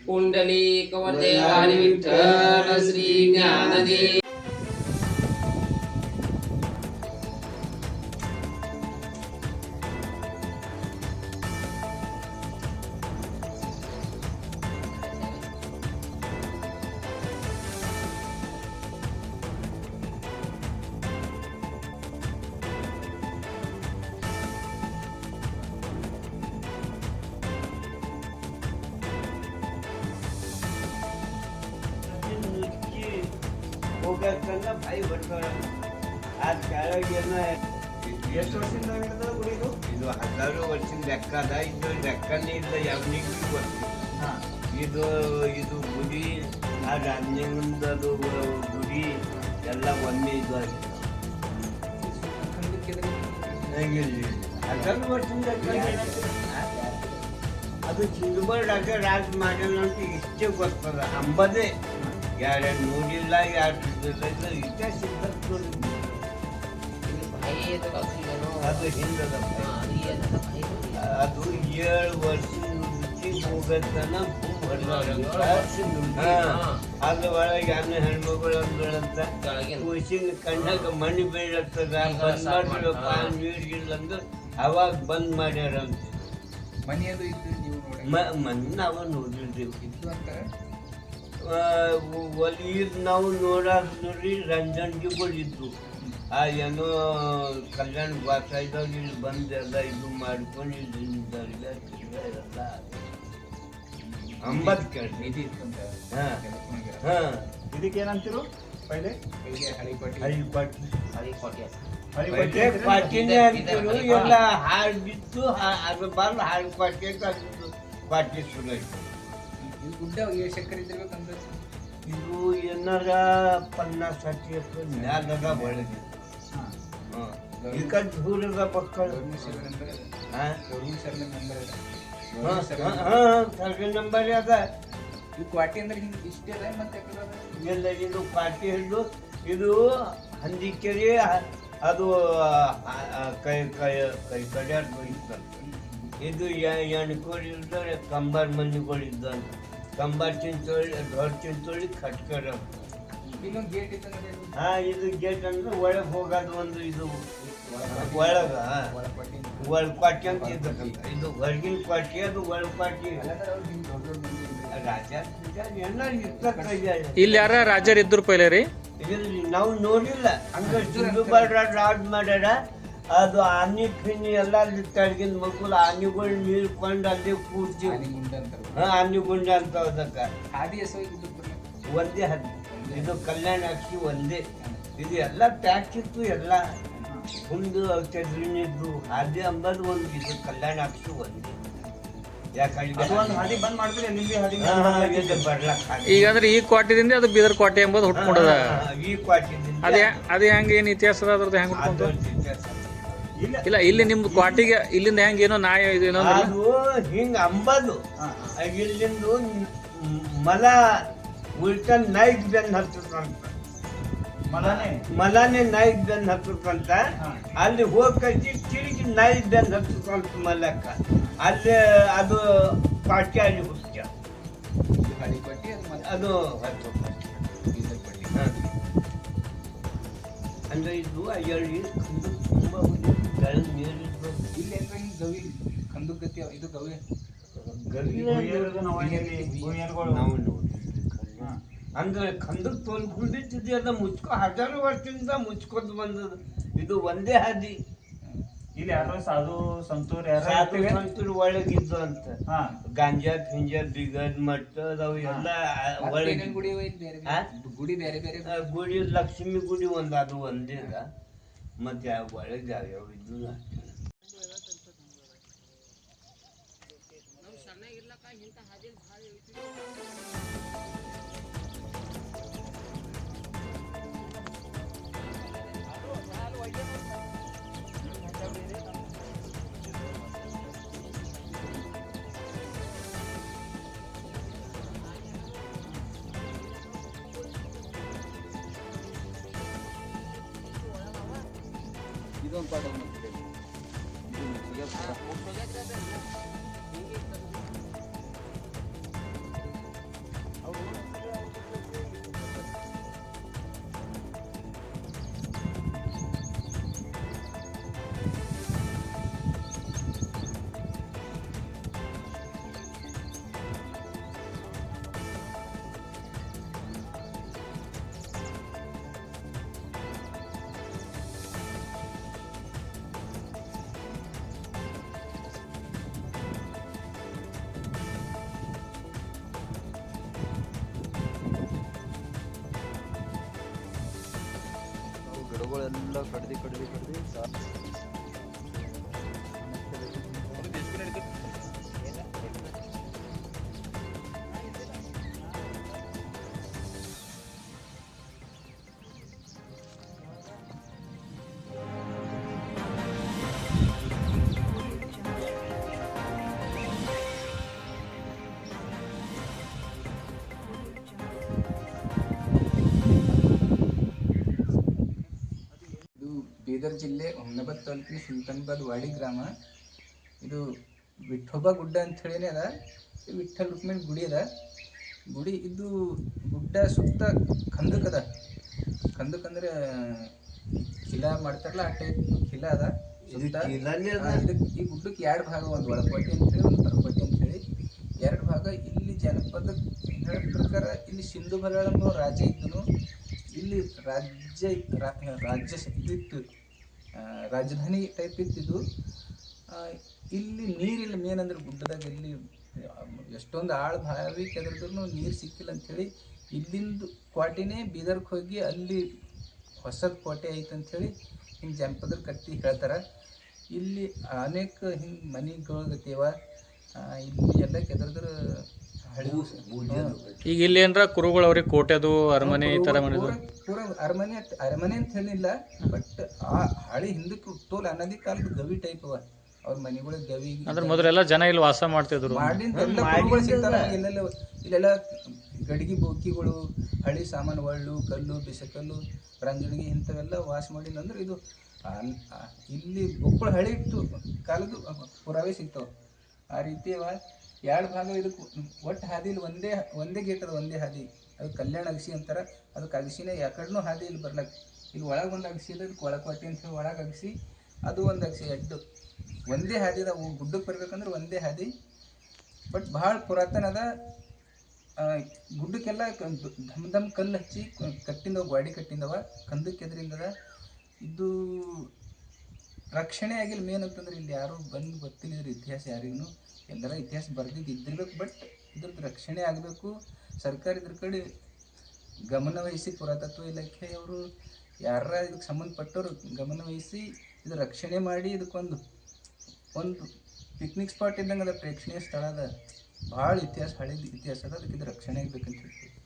कुंडली कवते विठ्ठल श्री ज्ञानदेव ಹೋಗಕ್ಕಂದ ಬಾಯಿ ಬರ್ತಾರ ಆ ಎಷ್ಟು ವರ್ಷದಿಂದ ಇದು ಹತ್ತಾರು ವರ್ಷದ ಲೆಕ್ಕ ಅದ ಇದು ಲೆಕ್ಕನೇ ಇಲ್ಲ ಯಾವನಿಗೂ ಗೊತ್ತಿಲ್ಲ ಇದು ಇದು ಗುಡಿ ಆ ಅದು ಗುಡಿ ಎಲ್ಲ ಒಂದೇ ಇದು ಆಗಿದೆ ವರ್ಷದಿಂದ ಅದು ಚಿಂದಬಾರ್ ರಾಜ ರಾಜ ಮಾಡ್ಯಾನ ಅಂತ ಇಷ್ಟೇ ಗೊತ್ತದ. ಅಂಬದೇ ಯಾರ್ಯಾರು ನೋಡಿಲ್ಲ ಯಾರು ಸಿಗಲಿಲ್ಲ ಇಷ್ಟೇ ಸಿಗ್ಬೇಕು ಅದು ಹಿಂದದ ಅದು ಏಳು ವರ್ಷ ಅದು ಅದ್ರ ಒಳಗೆ ಅನ್ನ ಹೆಣ್ಮಗಳಂತ ಕೂಸಿನ ಕಣ್ಣಾಗ ಮಣ್ಣು ಬೀಳತ್ತದ. ಬಂದ್ ಮಾಡ್ಬಿಡಪ್ಪ ಅಂದ್ರೆ ಅವಾಗ ಬಂದ್ ಮಾಡ್ಯಾರಂತ. ಮನೆಯದು ಇದ್ದು ನೀವು ಮನೆ ನಾವು ನೋಡಿಲ್ರಿ ಇದ್ದು ಅಂತ ಒಲಿರ್ ನಾವು ನೋಡಾಕ್ ರಂಜನ್ ರಂಜನ್ಗೆ ಬಳಿದ್ರು ಆ ಏನೋ ಕಲ್ಯಾಣ ಭಾಷಾದಾಗ ಇಲ್ಲಿ ಬಂದು ಎಲ್ಲ ಇದು ಮಾಡ್ಕೊಂಡು ಎಲ್ಲ ಅಂಬತ್ ಕೇಳಿ ಹಾಂ. ಇದಕ್ಕೆ ಏನಂತಿರು ಪೈಲೆ? ಹರಿಪಟ್ಟಿ ಹರಿಪಟ್ಟಿ ಹರಿಪಟ್ಟಿ ಪಾಟಿನೇ ಎಲ್ಲ ಹಾಳು ಬಿತ್ತು ಅದ್ರ ಬಾಲ್ ಹಾಳು ಪಾಟಿ ಪಾಟಿ ಶುರು ಆಯ್ತು. ಇದು ಗುಡ್ಡ ಎಷ್ಟು ಎಕರೆ ಇದ್ದಿರ್ಬೇಕಂತ ಇದು ಏನಾರ ಪನ್ನಾಸ್ ಹತ್ತಿ ಎಕರೆ ಮ್ಯಾಲದ ಒಳಗೆ. ಹಾ. ಹಾ. ಈ ಕಡೆ ದೂರದ ಮಕ್ಕಳು ಹಾಂ ಗೌರ್ಮೆಂಟ್ ಸರ್ವೆ ನಂಬರ್ ಹಾ. ಹಾ, ಸರ್ವೆ ನಂಬರ್ ಅದ. ಈ ಕ್ವಾಟಿ ಅಂದ್ರೆ ಹಿಂಗೆ ಇಷ್ಟೇ ಅದ ಮತ್ತೆ ಎಲ್ಲ ಇದು ಪಾರ್ಟಿ ಹಿಡಿದು ಇದು ಹಂದಿಕೆರೆ ಅದು ಕೈ ಕೈ ಕೈ ಕಡೆ ಇದು ಎಣ್ಕೋಡಿ ಕಂಬರ್ ಮನೆಗಳು ಕಂಬಾರ್ ಚಿಂಚೋಳಿ ದೊಡ್ಡ ಚಿಂಚೋಳಿ ಖಟ್ಕರ ಇನ್ನೊಂದು ಗೇಟ್ ಹಾ ಇದು ಗೇಟ್ ಅಂದ್ರೆ ಒಳಗೆ ಹೋಗೋದು ಒಂದು ಇದು ಒಳಗೆ. ಒಳ ಕ್ವಾಟಿ ಅಂತ ಇದು ಹೊರಗಿನ ಕ್ವಾಟಿ ಅದು ಒಳ ಕ್ವಾಟಿ. ರಾಜ ಇರ್ತಕ್ಕ ಇಲ್ಲಿ ಯಾರ ರಾಜರು ಇದ್ರು ಪೈಲೆ ರೀ ನಾವು ನೋಡಿಲ್ಲ. ಹಂಗಷ್ಟು ರಾಜ್ ಮಾಡ್ಯಾರ. ಅದು ಆನೆ ಪಿನಿ ಎಲ್ಲ ಅಲ್ಲಿ ತಳಗಿನ ಮಕ್ಕಳು ಆನಿಗಳು ನೀರು ಕೊಂಡು ಅಲ್ಲಿ ಕೂರ್ತೀವಿ ಆನೆ ಗುಂಡ ಅಂತ ಅದಕ್ಕೆ. ಒಂದೇ ಹದಿ ಇದು ಕಲ್ಯಾಣ ಅಕ್ಕಿ ಒಂದೇ. ಇದು ಎಲ್ಲ ಪ್ಯಾಕ್ ಇತ್ತು ಎಲ್ಲ. ಒಂದು ಚದ್ರಿನಿದ್ದು ಹಾದಿ ಅಂಬದು ಒಂದು ಇದು ಕಲ್ಯಾಣ ಅಕ್ಕಿ ಒಂದೇ. ಈಗ ಅಂದ್ರೆ ಈ ಕ್ವಾಟಿದಿಂದ ಅದು ಬೀದರ್ ಕ್ವಾಟಿ ಎಂಬುದು ಹುಟ್ಕೊಂಡದ ಅದೇ ಅದು ಹೆಂಗ ಏನ್ ಇತಿಹಾಸ ಅದ ಅದ್ರದ್ದು ಹೆಂಗ್ ಹುಟ್ಕೊಂತ? ಇತಿಹಾಸ. ಇಲ್ಲ ಇಲ್ಲ ಇಲ್ಲಿ ನಿಮ್ದು ಕ್ವಾಟಿಗೆ ಇಲ್ಲಿಂದ ಹೆಂಗ ಏನೋ ನಾಯ ಇದು ಏನೋ ಅದು ಹಿಂಗ ಅಂಬದು. ಇಲ್ಲಿಂದ ಮಲ ಉಲ್ಟ ನೈಕ್ ಬೆನ್ ಹತ್ತಂತ ಮಲಾನೆ? ಮಲನೇ ನಾಯಿಗ್ ಬೆನ್ ಹತ್ತಂತ. ಅಲ್ಲಿ ಹೋಗಿ ತಿರುಗಿ ನೈಕ್ ಬೆನ್ ಹತ್ತಂತ ಮಲಕ್ಕ. ಅಲ್ಲಿ ಅದು ಪಾಟಿ ಅಲ್ಲಿ ಹಳಿ ಅದು ಹತ್ತು. ಅಂದ್ರೆ ಇದು ಎರಡು ತೋಲ್ ಅವ- ಅಂದ್ರೆ ಖಂಡಕ್ ತೋಲ್ ಗುಂಡಿತ್ತಿದೆಯಲ್ಲ ಮುಚ್ಕೊ ಹಜಾರು ವರ್ಷದಿಂದ ಮುಚ್ಕೊಂಡು ಬಂದದ ಇದು ಒಂದೇ ಹಾದಿ ಇಲ್ಲಿ ಯಾರೋ ಸಾಧು ಸಂತೂರ್ ಸಾಧು ಯಾರು ಸಂತರು ಒಳಗಿದ್ದು ಅಂತ. ಗಾಂಜಾ ಪಿಂಜಾ ಬಿಗದ್ ಮಟ್ಟ ಅದಾವು ಎಲ್ಲ ಒಳಗೆ ಗುಡಿ ಅವ ಬೇರೆ ಬೇರೆ ಗುಡಿ ಬೇರೆ ಬೇರೆ ಗುಡಿ ಲಕ್ಷ್ಮಿ ಗುಡಿ ಒಂದು ಅದು ಒಂದೇ ಅದ ಮತ್ತೆ ಆ ಒಳಗೆ ಯಾವ್ಯಾವ ಇದ್ದು ¿Y dónde está. Ah, El. अंदर कट दी कट दी कट दी ಬೀದರ್ ಜಿಲ್ಲೆ ಹುಮ್ನಾಬಾದ್ ತಾಲೂಕಿನ ಸುಲ್ತಾನ್ಬಾದ್ ವಾಡಿ ಗ್ರಾಮ. ಇದು ವಿಠೋಬಾ ಗುಡ್ಡ ಹೇಳಿನೇ ಅದ. ವಿಠಲ್ ರುಕ್ಮಿಣಿ ಗುಡಿ ಅದ. ಗುಡಿ ಇದು ಗುಡ್ಡ ಸುತ್ತ ಖಂದಕ್ ಅಂದ್ರೆ ಕಿಲಾ ಮಾಡ್ತಾರಲ್ಲ ಆ ಟೈಪ್ ಕಿಲ ಅದ. ಸುತ್ತ ಈ ಗುಡ್ಡಕ್ಕೆ ಎರಡು ಭಾಗ ಒಂದು ಒಳಕೋಟೆ ಅಂತೇಳಿ ಒಂದು ಹೊರಕೋಟೆ ಅಂತೇಳಿ ಎರಡು ಭಾಗ ಇಲ್ಲಿ ಜನಪದ ಹೇಳೋ ಪ್ರಕಾರ ಇಲ್ಲಿ ಸಿಂಧು ಬಲಾಳಂಬ ರಾಜ ಇದ್ದನು. ಇಲ್ಲಿ ರಾಜ್ಯ ರಾಜ್ಯ ಇದಿತ್ತು ರಾಜಧಾನಿ ಟೈಪ್ ಇತ್ತಿದ್ದು ಇಲ್ಲಿ ನೀರಿಲ್ಲ ಮೇನ್ ಅಂದ್ರೆ ಗುಡ್ಡದಾಗ ಇಲ್ಲಿ ಎಷ್ಟೊಂದು ಆಳ ಬಾವಿ ಕೆದ್ರದ್ರು ನೀರು ಸಿಕ್ಕಿಲ್ಲ ಅಂಥೇಳಿ ಇಲ್ಲಿಂದ ಕೋಟೆನೇ ಬೀದರ್ಗೆ ಹೋಗಿ ಅಲ್ಲಿ ಹೊಸದ ಕೋಟೆ ಐತೆ ಅಂಥೇಳಿ ಹಿಂಗೆ ಜನಪದರ ಕಟ್ಟಿ ಹೇಳ್ತಾರೆ. ಇಲ್ಲಿ ಅನೇಕ ಹಿಂಗೆ ಮನೆಗಳಗತ್ತೇವ ಇಲ್ಲಿ ಎಲ್ಲ ಕೆದ್ರದ್ರು ಹಳಿ. ಈಗ ಇಲ್ಲಿ ಏನರ ಕುರುಗಳು ಅವ್ರಿಗೆ ಕೋಟೆದು ಅರಮನೆ ಈ ಥರ ಮಾಡಿದ್ರು? ಪೂರ ಅರಮನೆ ಅರಮನೆ ಅಂತ ಹೇಳಿಲ್ಲ ಬಟ್ ಆ ಹಳಿ ಹಿಂದಕ್ಕೆ ತೋಲ್ ಅನದಿ ಕಾಲದ ಗವಿ ಟೈಪ್ ಅವ. ಅವ್ರ ಮನೆಗಳಿಗೆ ಗವಿ ಅಂದ್ರೆ ಮೊದಲೆಲ್ಲ ಜನ ಇಲ್ಲಿ ವಾಸ ಮಾಡ್ತಿದ್ರು. ಮಾಡಿದ ಎಲ್ಲ ಮಾಡಿದ್ದೆಲ್ಲ. ಕುರುಗಳು ಸಿಗ್ತಾವ ಇಲ್ಲೆಲ್ಲ ಇಲ್ಲೆಲ್ಲ ಗಡಿಗೆ ಬೋಕಿಗಳು ಹಳಿ ಸಾಮಾನು ಒಳ್ಳು ಕಲ್ಲು ಬಿಸಕಲ್ಲು ರಂಜಣಿಗೆ ಇಂಥವೆಲ್ಲ ವಾಸ ಮಾಡಿಲ್ಲ ಅಂದ್ರೆ ಇದು ಇಲ್ಲಿ ಬೊಕ್ಕಳು ಹಳಿ ಇತ್ತು. ಕಾಲದ್ದು ಪುರಾವೆ ಸಿಗ್ತಾವ. ಆ ರೀತಿ ಅವ. ಎರಡು ಭಾಗ ಇದಕ್ಕೆ ಒಟ್ಟು ಹಾದಿಲಿ ಒಂದೇ ಒಂದೇ ಗೇಟ್ ಅದು ಒಂದೇ ಹಾದಿ. ಅದು ಕಲ್ಯಾಣ ಅಗಸಿ ಅಂತಾರೆ. ಅದಕ್ಕೆ ಅಗಸಿನೇ ಯಾಕಡ್ನೂ ಹಾದಿ ಇಲ್ಲಿ ಬರ್ಲಕ್ಕೆ ಇಲ್ಲಿ ಒಳಗೆ ಒಂದು ಅಗಸಿ ಇದೆ ಇದಕ್ಕೆ ಒಳಕೊಟ್ಟಿ ಅಂತ ಹೇಳಿ ಒಳಗೆ ಅಗಸಿ, ಅದು ಒಂದು ಅಗಸಿ ಎಡ್ಡು. ಒಂದೇ ಹಾದಿ ಅದ ಗುಡ್ಡಕ್ಕೆ ಬರ್ಬೇಕಂದ್ರೆ ಒಂದೇ ಹಾದಿ. ಬಟ್ ಭಾಳ ಪುರಾತನ ಅದ. ಗುಡ್ಡಕ್ಕೆಲ್ಲ ಧಮ್ ಧಮ್ ಕಲ್ಲು ಹಚ್ಚಿ ಕಟ್ಟಿಂದವ ಗಾಡಿ ಕಟ್ಟಿಂದವ. ಕಂದಕ್ಕೆ ಎದ್ರಿಂದದ. ಇದು ರಕ್ಷಣೆ ಆಗಿಲ್ಲ ಮೇನ್ ಅಂತಂದ್ರೆ ಇಲ್ಲಿ ಯಾರು ಬಂದು ಗೊತ್ತಿಲ್ಲ ಇದ್ರ ಇತಿಹಾಸ ಯಾರಿಗೂ. ಎಲ್ಲರ ಇತಿಹಾಸ ಬರ್ದಿದ್ದು ಇದ್ದಿರ್ಬೇಕು ಬಟ್ ಇದ್ರದ್ದು ರಕ್ಷಣೆ ಆಗಬೇಕು. ಸರ್ಕಾರ ಇದ್ರ ಕಡೆ ಗಮನವಹಿಸಿ ಪುರಾತತ್ವ ಇಲಾಖೆಯವರು ಯಾರ ಇದಕ್ಕೆ ಸಂಬಂಧಪಟ್ಟವರು ಗಮನವಹಿಸಿ ಇದು ರಕ್ಷಣೆ ಮಾಡಿ ಇದಕ್ಕೊಂದು, ಒಂದು ಪಿಕ್ನಿಕ್ ಸ್ಪಾಟ್ ಇದ್ದಂಗೆ ಅದ ಪ್ರೇಕ್ಷಣೀಯ ಸ್ಥಳ ಅದ. ಭಾಳ ಇತಿಹಾಸ, ಹಳೆದ ಇತಿಹಾಸ ಅದ, ಅದಕ್ಕೆ ಇದು ರಕ್ಷಣೆ ಆಗ್ಬೇಕಂತ ಹೇಳ್ತೀವಿ.